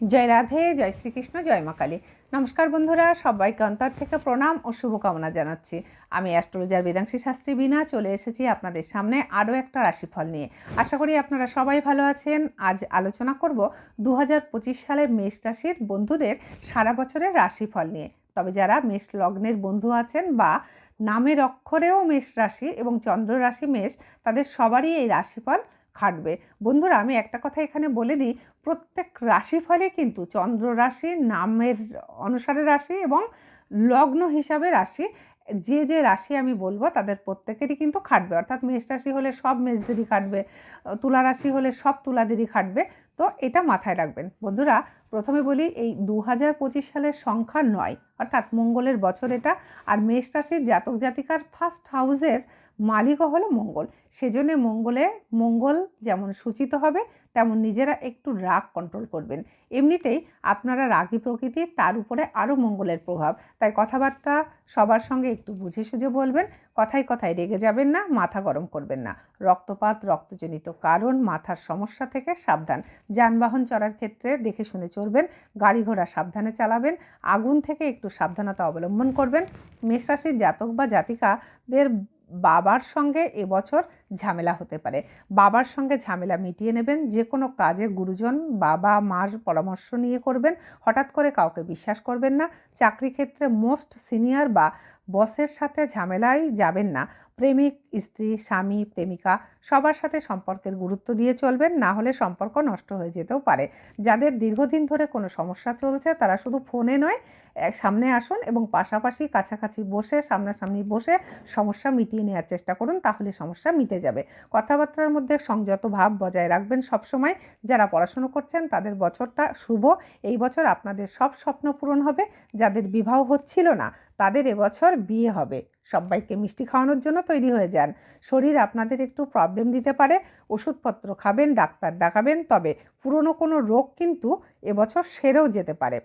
জয় রাধে, জয় শ্রীকৃষ্ণ, জয় মা কালী। নমস্কার বন্ধুরা, সবাইকে অন্তর থেকে প্রণাম ও শুভকামনা জানাচ্ছি। আমি অ্যাস্ট্রোলজার বেদাংশী শাস্ত্রী বিনা চলে এসেছি আপনাদের সামনে আরও একটা রাশিফল নিয়ে। আশা করি আপনারা সবাই ভালো আছেন। আজ আলোচনা করব দু সালের মেষ রাশির বন্ধুদের সারা বছরের রাশিফল নিয়ে। তবে যারা মেষ লগ্নের বন্ধু আছেন বা নামের অক্ষরেও মেষ রাশি এবং চন্দ্র রাশি মেষ, তাদের সবারই এই রাশিফল খাটবে। বন্ধুরা, আমি একটা কথা এখানে বলে দিই, প্রত্যেক রাশিফলে কিন্তু চন্দ্র রাশি নামের অনুসারে রাশি এবং লগ্ন হিসাবে রাশি, যে যে রাশি আমি বলব তাদের প্রত্যেকেরই কিন্তু খাটবে। অর্থাৎ মেষ রাশি হলে সব মেষদেরই খাটবে, তুলা রাশি হলে সব তুলাদেরই খাটবে। তো এটা মাথায় রাখবেন। বন্ধুরা, প্রথমে বলি এই দু হাজার পঁচিশ সালের সংখ্যা নয়, অর্থাৎ মঙ্গলের বছর এটা। আর মেষ রাশির জাতক জাতিকার ফার্স্ট হাউসের মালিকও হলো মঙ্গল। সেজন্য মঙ্গলে, মঙ্গল যেমন সূচিত হবে, তেমন নিজেরা একটু রাগ কন্ট্রোল করবেন। এমনিতেই আপনারা রাগী প্রকৃতির তার উপরে আরও মঙ্গলের প্রভাব। তাই কথাবার্তা সবার সঙ্গে একটু বুঝে সুঝে বলবেন, কথায় কথায় রেগে যাবেন না, মাথা গরম করবেন না। রক্তপাত, রক্তজনিত কারণ, মাথার সমস্যা থেকে সাবধান। যানবাহন চড়ার ক্ষেত্রে দেখে শুনে চলবেন, গাড়ি ঘোড়া সাবধানে চালাবেন, আগুন থেকে একটু সাবধানতা অবলম্বন করবেন। মেষরাশির জাতক বা জাতিকাদের বাবার সঙ্গে এবছর ঝামেলা হতে পারে। বাবার সঙ্গে ঝামেলা মিটিয়ে নেবেন যে কোনো কাজে গুরুজন, বাবা, মার পরামর্শ নিয়ে করবেন, হঠাৎ করে কাউকে বিশ্বাস করবেন না, চাকরি ক্ষেত্রে মোস্ট সিনিয়র বা বসের সাথে ঝামেলায় যাবেন না। প্রেমিক, স্ত্রী, স্বামী, প্রেমিকা, সবার সাথে সম্পর্কের গুরুত্ব দিয়ে চলবেন, না হলে সম্পর্ক নষ্ট হয়ে যেতেও পারে। যাদের দীর্ঘদিন ধরে কোনো সমস্যা চলছে, তারা শুধু ফোনে নয় সামনে আসুন এবং পাশাপাশি কাছাকাছি বসে, সামনাসামনি বসে সমস্যা মিটিয়ে নেওয়ার চেষ্টা করুন, তাহলে সমস্যা মিটে যাবে। কথাবার্তার মধ্যে সংযত ভাব বজায় রাখবেন সবসময়। যারা পড়াশুনো করছেন, তাদের বছরটা শুভ। এই বছর আপনাদের সব স্বপ্ন পূরণ হবে। যাদের বিবাহ হচ্ছিল না, তাদের এবছর বিয়ে হবে। সবাইকে মিষ্টি খাওয়ানোর জন্য তৈরি হয়ে যান। শরীর আপনাদের একটু প্রবলেম দিতে পারে। ওষুধপত্র খাবেন, ডাক্তার দেখাবেন, তবে পুরনো কোনো রোগ কিন্তু এবছর সেরেও যেতে পারে।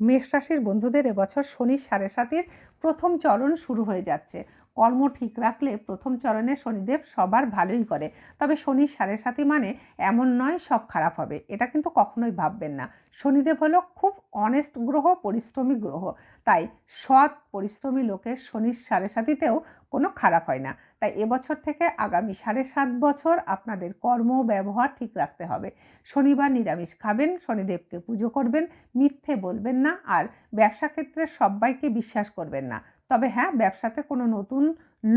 মেষ রাশির বন্ধুদের এবছর শনি সাড়ে সাতির প্রথম চরণ শুরু হয়ে যাচ্ছে। কর্ম ঠিক রাখলে প্রথম চরণে শনিদেব সবার ভালোই করে। তবে শনি সাড়ে সাতি মানে এমন নয়, সব খারাপ হবে। এটা কিন্তু কখনোই ভাববেন না। শনিদেব হলো খুব অনেস্ট গ্রহ, পরিশ্রমী গ্রহ। তাই সৎ, পরিশ্রমী লোকের শনির সাড়ে সাতিতেও কোনো খারাপ হয় না। তাই এবছর থেকে আগামী সাড়ে সাত বছর আপনাদের কর্ম, ব্যবহার ঠিক রাখতে হবে। শনিবার নিরামিষ খাবেন, শনিদেবকে পুজো করবেন, মিথ্যে বলবেন না, আর ব্যবসা ক্ষেত্রে সবাইকে বিশ্বাস করবেন না। তবে হ্যাঁ ব্যবসাতে কোনো নতুন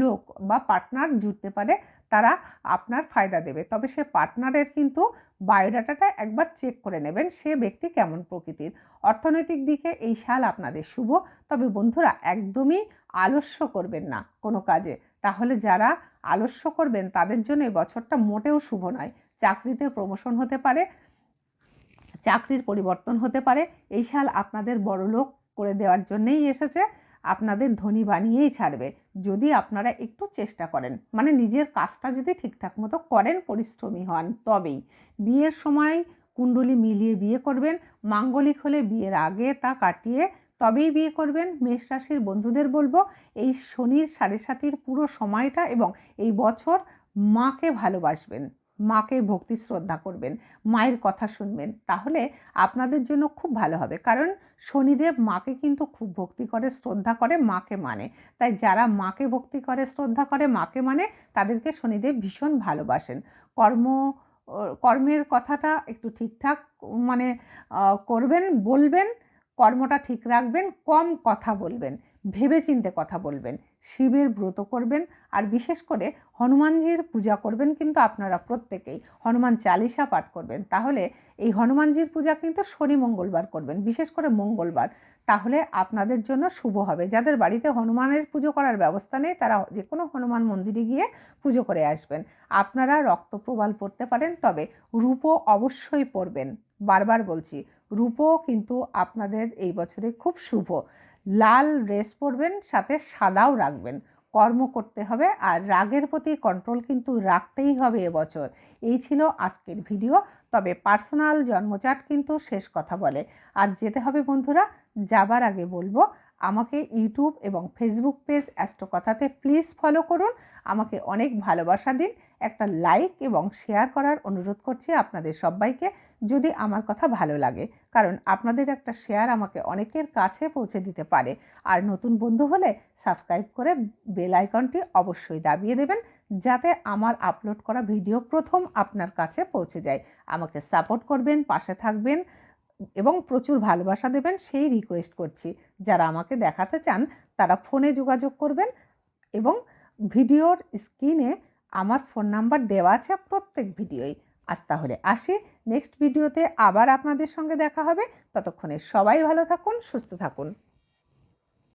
লোক বা পার্টনার জুটতে পারে, তারা আপনার ফায়দা দেবে। তবে সে পার্টনারের কিন্তু বায়োডাটাটা একবার চেক করে নেবেন সে ব্যক্তি কেমন প্রকৃতির। অর্থনৈতিক দিকে এই সাল আপনাদের শুভ, তবে বন্ধুরা একদমই আলস্য করবেন না কোনো কাজে। তাহলে যারা আলস্য করবেন, তাদের জন্য এই বছরটা মোটেও শুভ নয়। চাকরিতে প্রমোশন হতে পারে, চাকরির পরিবর্তন হতে পারে। এই সাল আপনাদের বড়লোক করে দেওয়ার জন্যেই এসেছে। আপনাদের ধনী বানিয়েই ছাড়বে, যদি আপনারা একটু চেষ্টা করেন। মানে নিজের কাজটা যদি ঠিকঠাক মতো করেন, পরিশ্রমী হন, তবেই। বিয়ের সময় কুণ্ডলি মিলিয়ে বিয়ে করবেন, মাঙ্গলিক হলে বিয়ের আগে তা কাটিয়ে তবেই বিয়ে করবেন। মেষ রাশির বন্ধুদের বলব, এই শনির সাড়ে সাতির পুরো সময়টা এবং এই বছর মাকে ভালোবাসবেন। মাকে ভক্তি শ্রদ্ধা করবেন, মায়ের কথা শুনবেন, তাহলে আপনাদের জন্য খুব ভালো হবে। কারণ শনিদেব মাকে কিন্তু খুব ভক্তি করে, শ্রদ্ধা করে, মাকে মানে। তাই যারা মাকে ভক্তি করে, শ্রদ্ধা করে, মাকে মানে তাদেরকে শনিদেব ভীষণ ভালোবাসেন। কর্ম কর্মের কথাটা একটু ঠিকঠাক মানে করবেন, বলবেন, কর্মটা ঠিক রাখবেন, কম কথা বলবেন ভেবে চিনতে কথা বলবেন, শিবের ব্রত করবেন, আর বিশেষ করে হনুমানজির পূজা করবেন কিন্তু আপনারা প্রত্যেকেই হনুমান চালিসা পাঠ করবেন। তাহলে এই হনুমানজির পূজা কিন্তু শনি মঙ্গলবার করবেন, বিশেষ করে মঙ্গলবার। তাহলে আপনাদের জন্য শুভ হবে। যাদের বাড়িতে হনুমানের পুজো করার ব্যবস্থা নেই, তারা যে কোনো হনুমান মন্দিরে গিয়ে পুজো করে আসবেন। আপনারা রক্তপ্রবাল পড়তে পারেন, তবে রূপো অবশ্যই পড়বেন। বারবার বলছি, রূপো কিন্তু আপনাদের এই বছরে খুব শুভ। লাল ড্রেস পরবেন, সাথে সাদাও রাখবেন। কর্ম করতে হবে আর রাগের প্রতি কন্ট্রোল কিন্তু রাখতেই হবে এবছর। এই ছিল আজকের ভিডিও তবে পার্সোনাল জন্মচাট কিন্তু শেষ কথা বলে। আর যেতে হবে বন্ধুরা, যাবার আগে বলব, আমাকে ইউটিউব এবং ফেসবুক পেজ অ্যাস্ট্রোকথাতে প্লিজ ফলো করুন। আমাকে অনেক ভালোবাসা দিন। একটা লাইক এবং শেয়ার করার অনুরোধ করছি আপনাদের সবাইকে। যদি আমার কথা ভালো লাগে। কারণ আপনাদের একটা শেয়ার আমাকে অনেকের কাছে পৌঁছে দিতে পারে। আর নতুন বন্ধু হলে সাবস্ক্রাইব করে বেল আইকনটি অবশ্যই দাবিয়ে দেবেন, যাতে আমার আপলোড করা ভিডিও প্রথম আপনার কাছে পৌঁছে যায়। আমাকে সাপোর্ট করবেন, পাশে থাকবেন এবং প্রচুর ভালোবাসা দেবেন সেই রিকোয়েস্ট করছি। যারা আমাকে দেখাতে চান, তারা ফোনে যোগাযোগ করবেন এবং ভিডিওর স্ক্রিনে আমার ফোন নাম্বার দেওয়া আছে প্রত্যেক ভিডিওই আজ তাহলে আসি। নেক্সট ভিডিওতে আবার আপনাদের সঙ্গে দেখা হবে। ততক্ষণে সবাই ভালো থাকুন, সুস্থ থাকুন।